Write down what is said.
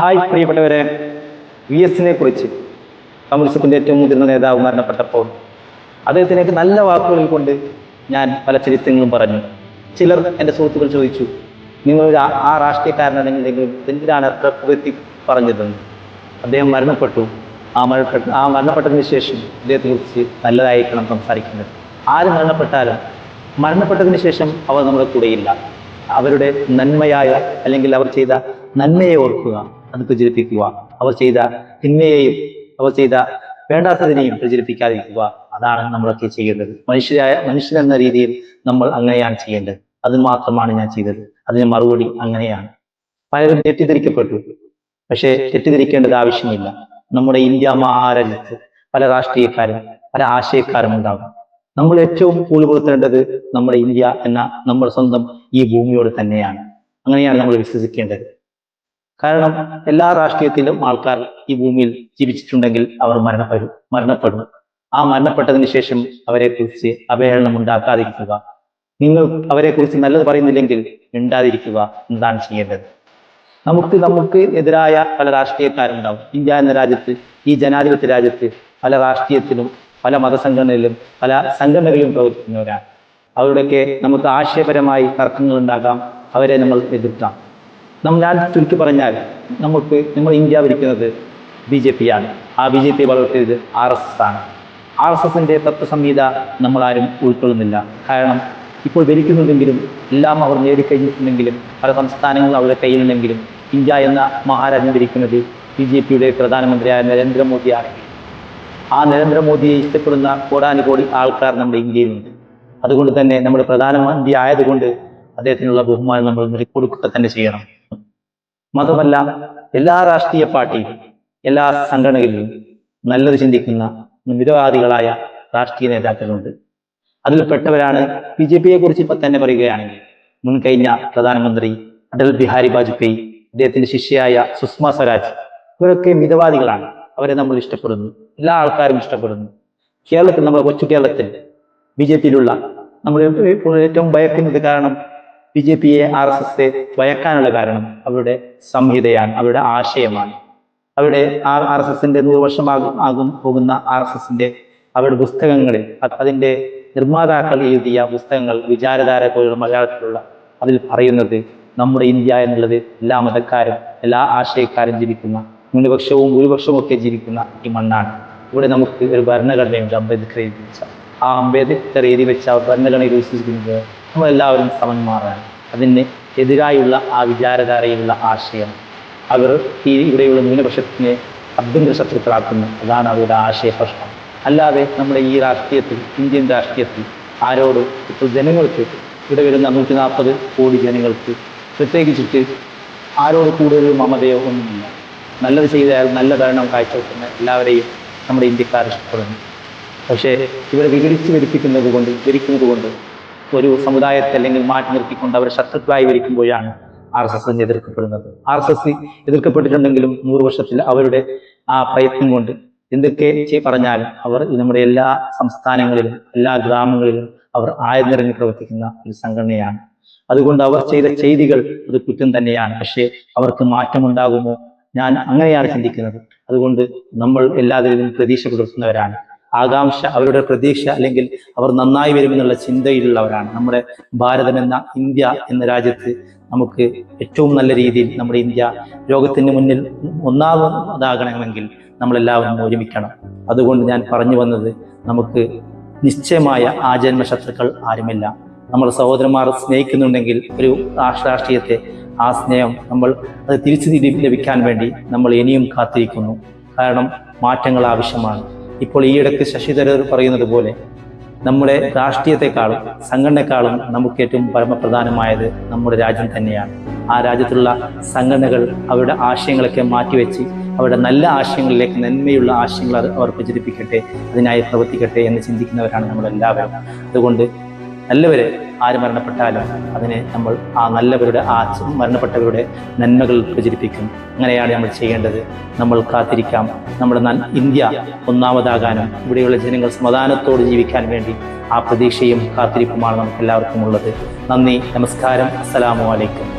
Hi പ്രിയപ്പെട്ടവരെ V എസിനെ കുറിച്ച് കമ്മ്യൂണിസത്തിന്റെ ഏറ്റവും മുതിർന്ന നേതാവ് മരണപ്പെട്ടപ്പോൾ അദ്ദേഹത്തിനേക്ക് നല്ല വാക്കുകളിൽ കൊണ്ട് ഞാൻ പല ചരിത്രങ്ങളും പറഞ്ഞു. ചിലർ എന്റെ സുഹൃത്തുക്കൾ ചോദിച്ചു നിങ്ങൾ ആ- രാഷ്ട്രീയക്കാരനാണെങ്കിൽ എന്തിനാണ് അത്ര പുകഴ്ത്തി പറഞ്ഞതെന്ന് അദ്ദേഹം മരണപ്പെട്ടു. ആ മരണപ്പെട്ട ആ മരണപ്പെട്ടതിന് ശേഷം അദ്ദേഹത്തെ കുറിച്ച് നല്ലതായിരിക്കണം സംസാരിക്കുന്നത്. ആര് മരണപ്പെട്ടാലും മരണപ്പെട്ടതിന് ശേഷം അവർ നമ്മുടെ കൂടെയില്ല. അവരുടെ നന്മയായ അല്ലെങ്കിൽ അവർ ചെയ്ത നന്മയെ ഓർക്കുക. അത് പ്രചരിപ്പിക്കുക അവർ ചെയ്ത തിന്മയെയും അവർ ചെയ്ത വേണ്ടാത്തതിനെയും പ്രചരിപ്പിക്കാതിരിക്കുക. അതാണ് നമ്മളൊക്കെ ചെയ്യേണ്ടത്. മനുഷ്യരായ മനുഷ്യൻ എന്ന രീതിയിൽ നമ്മൾ അങ്ങനെയാണ് ചെയ്യേണ്ടത്. അത് മാത്രമാണ് ഞാൻ ചെയ്തത്. അതിന് മറുപടി അങ്ങനെയാണ്. പലരും തെറ്റിദ്ധരിക്കപ്പെട്ടു. പക്ഷേ തെറ്റിദ്ധരിക്കേണ്ടത് ആവശ്യമില്ല. നമ്മുടെ ഇന്ത്യ മഹാരാജ്യത്ത് പല രാഷ്ട്രീയക്കാരും പല ആശയക്കാരും ഉണ്ടാകും. നമ്മൾ ഏറ്റവും കൂടുതൽ നമ്മുടെ ഇന്ത്യ എന്ന നമ്മുടെ സ്വന്തം ഈ ഭൂമിയോട് തന്നെയാണ്. അങ്ങനെയാണ് നമ്മൾ വിശ്വസിക്കേണ്ടത്. കാരണം എല്ലാ രാഷ്ട്രീയത്തിലും ആൾക്കാർ ഈ ഭൂമിയിൽ ജീവിച്ചിട്ടുണ്ടെങ്കിൽ അവർ മരണപ്പെടും മരണപ്പെടും ആ മരണപ്പെട്ടതിന് ശേഷം അവരെ കുറിച്ച് അവഹേളനം ഉണ്ടാക്കാതിരിക്കുക. നിങ്ങൾ അവരെ കുറിച്ച് നല്ലത് പറയുന്നില്ലെങ്കിൽ മിണ്ടാതിരിക്കുക എന്താണ് ചെയ്യേണ്ടത്. നമുക്ക് നമുക്ക് എതിരായ പല രാഷ്ട്രീയക്കാരുണ്ടാവും. ഇന്ത്യ എന്ന രാജ്യത്ത് ഈ ജനാധിപത്യ രാജ്യത്ത് പല രാഷ്ട്രീയത്തിലും പല മതസംഘടനയിലും പല സംഘടനകളിലും പ്രവർത്തിക്കുന്നവരാണ്. അവരുടെയൊക്കെ നമുക്ക് ആശയപരമായി തർക്കങ്ങൾ ഉണ്ടാകാം അവരെ നമ്മൾ എതിർക്കാം. നമ്മൾ ഞാൻ ചുരുക്കി പറഞ്ഞാൽ നമുക്ക് നിങ്ങൾ ഇന്ത്യ ഭരിക്കുന്നത് ബി ജെ പി ആണ്. ആ ബി ജെ പി വളർത്തിയത് ആർ എസ് എസ് ആണ്. ആർ എസ് എസിന്റെ തത്വസംഹിത നമ്മളാരും ഉൾക്കൊള്ളുന്നില്ല. കാരണം ഇപ്പോൾ ഭരിക്കുന്നുണ്ടെങ്കിലും എല്ലാം അവർ നേടിക്കഴിഞ്ഞിട്ടുണ്ടെങ്കിലും പല സംസ്ഥാനങ്ങളും അവരുടെ കയ്യിലുണ്ടെങ്കിലും ഇന്ത്യ എന്ന മഹാരാജ്യം ഭരിക്കുന്നത് ബി ജെ പിയുടെ പ്രധാനമന്ത്രിയായ നരേന്ദ്രമോദിയാണ്. ആ നരേന്ദ്രമോദിയെ ഇഷ്ടപ്പെടുന്ന കോടാനുകോടി ആൾക്കാർ നമ്മുടെ ഇന്ത്യയിലുണ്ട്. അതുകൊണ്ട് തന്നെ നമ്മുടെ പ്രധാനമന്ത്രി ആയതുകൊണ്ട് അദ്ദേഹത്തിനുള്ള ബഹുമാനം നമ്മൾ കൊടുക്കുക തന്നെ ചെയ്യണം. മതമല്ല എല്ലാ രാഷ്ട്രീയ പാർട്ടിയും എല്ലാ സംഘടനകളിലും നല്ലത് ചിന്തിക്കുന്ന നിരവാദികളായ രാഷ്ട്രീയ നേതാക്കളുണ്ട്. അതിൽപ്പെട്ടവരാണ് ബി ജെ പിയെ കുറിച്ച് ഇപ്പൊ തന്നെ പറയുകയാണെങ്കിൽ മുൻകഴിഞ്ഞ പ്രധാനമന്ത്രി അടൽ ബിഹാരി വാജ്പേയി അദ്ദേഹത്തിന്റെ ശിഷ്യയായ സുഷമ സ്വരാജ് ഇവരൊക്കെ മിതവാദികളാണ്. അവരെ നമ്മൾ ഇഷ്ടപ്പെടുന്നു. എല്ലാ ആൾക്കാരും ഇഷ്ടപ്പെടുന്നു. കേരളത്തിൽ നമ്മുടെ കൊച്ചു കേരളത്തിൽ ബി ജെ പിയിലുള്ള നമ്മൾ ഏറ്റവും ഭയക്കുന്നത് കാരണം ബി ജെ പിയെ ആർ എസ് എസ് ഭയക്കാനുള്ള കാരണം അവരുടെ സംഹിതയാണ് അവരുടെ ആശയമാണ്. അവരുടെ ആർ ആർ എസ് എസിന്റെ നൂറ് വർഷമാകും ആകും പോകുന്ന ആർ എസ് എസിന്റെ അവരുടെ പുസ്തകങ്ങളിൽ അതിന്റെ നിർമ്മാതാക്കൾ എഴുതിയ പുസ്തകങ്ങൾ വിചാരധാര പോലുള്ള മലയാളത്തിലുള്ള അതിൽ പറയുന്നത് നമ്മുടെ ഇന്ത്യ എന്നുള്ളത് എല്ലാ മതക്കാരും എല്ലാ ആശയക്കാരും ജീവിക്കുന്ന ന്യൂനപക്ഷവും ഭൂരിപക്ഷവും ഒക്കെ ജീവിക്കുന്ന ഈ മണ്ണാണ്. ഇവിടെ നമുക്ക് ഒരു ഭരണഘടനയുണ്ട് അംബേദ്കർ എഴുതി വെച്ച ആ അംബേദ്കർ എഴുതി വെച്ച ഭരണഘടനയിൽ വിശ്വസിക്കുന്നത് നമ്മളെല്ലാവരും സമന്മാരാണ്. അതിന് എതിരായുള്ള ആ വിചാരധാരയിലുള്ള ആശയം അവർ ഈ ഇവിടെയുള്ള ന്യൂനപക്ഷത്തിനെ അഭ്യന്തര ശത്രുക്കളാക്കുന്നു. അതാണ് അവരുടെ ആശയ പ്രശ്നം. അല്ലാതെ നമ്മുടെ ഈ രാഷ്ട്രീയത്തിൽ ഇന്ത്യൻ രാഷ്ട്രീയത്തിൽ ആരോടും ഇപ്പോൾ ജനങ്ങൾക്ക് ഇവിടെ വരുന്ന നൂറ്റി നാൽപ്പത് കോടി ജനങ്ങൾക്ക് പ്രത്യേകിച്ചിട്ട് ആരോട് കൂടുതൽ മമതയോ ഒന്നുമില്ല. നല്ലത് ചെയ്താൽ നല്ല ഭരണം കാഴ്ചവെക്കുന്ന എല്ലാവരെയും നമ്മുടെ ഇന്ത്യക്കാർ ഇഷ്ടപ്പെടുന്നു. പക്ഷേ ഇവരെ വിഘടിച്ച് വിരിപ്പിക്കുന്നത് കൊണ്ട് വിരിക്കുന്നത് കൊണ്ട് ഒരു സമുദായത്തെ അല്ലെങ്കിൽ മാറ്റി നിർത്തിക്കൊണ്ട് അവരെ ശത്രുക്കളായി വരിക്കുമ്പോഴാണ് ആർ എസ് എസ് എതിർക്കപ്പെടുന്നത്. ആർ എസ് എസ് എതിർക്കപ്പെട്ടിട്ടുണ്ടെങ്കിലും നൂറ് വർഷത്തിൽ അവരുടെ ആ പ്രയത്നം കൊണ്ട് എന്തൊക്കെ പറഞ്ഞാലും അവർ നമ്മുടെ എല്ലാ സംസ്ഥാനങ്ങളിലും എല്ലാ ഗ്രാമങ്ങളിലും അവർ ആയതിറങ്ങി പ്രവർത്തിക്കുന്ന ഒരു സംഘടനയാണ്. അതുകൊണ്ട് അവർ ചെയ്ത ചെയ്തികൾ ഒരു കുറ്റം തന്നെയാണ്. പക്ഷേ അവർക്ക് മാറ്റമുണ്ടാകുമോ? ഞാൻ അങ്ങനെയാണ് ചിന്തിക്കുന്നത്. അതുകൊണ്ട് നമ്മൾ എല്ലാവരിലും പ്രതീക്ഷ പുലർത്തുന്നവരാണ്. ആകാംക്ഷ അവരുടെ പ്രതീക്ഷ അല്ലെങ്കിൽ അവർ നന്നായി വരുമെന്നുള്ള ചിന്തയിലുള്ളവരാണ്. നമ്മുടെ ഭാരതം എന്ന ഇന്ത്യ എന്ന രാജ്യത്ത് നമുക്ക് ഏറ്റവും നല്ല രീതിയിൽ നമ്മുടെ ഇന്ത്യ ലോകത്തിന് മുന്നിൽ ഒന്നാമതാകണമെങ്കിൽ നമ്മളെല്ലാവരും ഒരുമിക്കണം. അതുകൊണ്ട് ഞാൻ പറഞ്ഞു വന്നത് നമുക്ക് നിശ്ചയമായ ആജന്മ ശത്രുക്കൾ ആരുമില്ല. നമ്മൾ സഹോദരന്മാർ സ്നേഹിക്കുന്നുണ്ടെങ്കിൽ ഒരു രാഷ്ട്ര- രാഷ്ട്രീയത്തെ ആ സ്നേഹം നമ്മൾ അത് തിരിച്ചു ലഭിക്കാൻ വേണ്ടി നമ്മൾ ഇനിയും കാത്തിരിക്കുന്നു. കാരണം മാറ്റങ്ങൾ ആവശ്യമാണ്. ഇപ്പോൾ ഈയിടയ്ക്ക് ശശി തരൂർ പറയുന്നത് പോലെ നമ്മുടെ രാഷ്ട്രീയത്തെക്കാളും സംഘടനയെക്കാളും നമുക്ക് ഏറ്റവും പരമപ്രധാനമായത് നമ്മുടെ രാജ്യം തന്നെയാണ്. ആ രാജ്യത്തുള്ള സംഘടനകൾ അവരുടെ ആശയങ്ങളൊക്കെ മാറ്റിവെച്ച് അവരുടെ നല്ല ആശയങ്ങളിലേക്ക് നന്മയുള്ള ആശയങ്ങൾ അവർ പ്രചരിപ്പിക്കട്ടെ അതിനായി പ്രവർത്തിക്കട്ടെ എന്ന് ചിന്തിക്കുന്നവരാണ് നമ്മളെല്ലാവരും. അതുകൊണ്ട് നല്ലവരെ ആര് മരണപ്പെട്ടാലും അതിനെ നമ്മൾ ആ നല്ലവരുടെ ആ മരണപ്പെട്ടവരുടെ നന്മകൾ പ്രചരിപ്പിക്കും. അങ്ങനെയാണ് നമ്മൾ ചെയ്യേണ്ടത്. നമ്മൾ കാത്തിരിക്കാം. നമ്മുടെ ഇന്ത്യ ഒന്നാമതാകാനും ഇവിടെയുള്ള ജനങ്ങൾ സമാധാനത്തോട് ജീവിക്കാൻ വേണ്ടി ആ പ്രതീക്ഷയും കാത്തിരിപ്പുമാണ് നമുക്ക് എല്ലാവർക്കും ഉള്ളത്. നന്ദി നമസ്കാരം. അസ്സലാമു അലൈക്കും.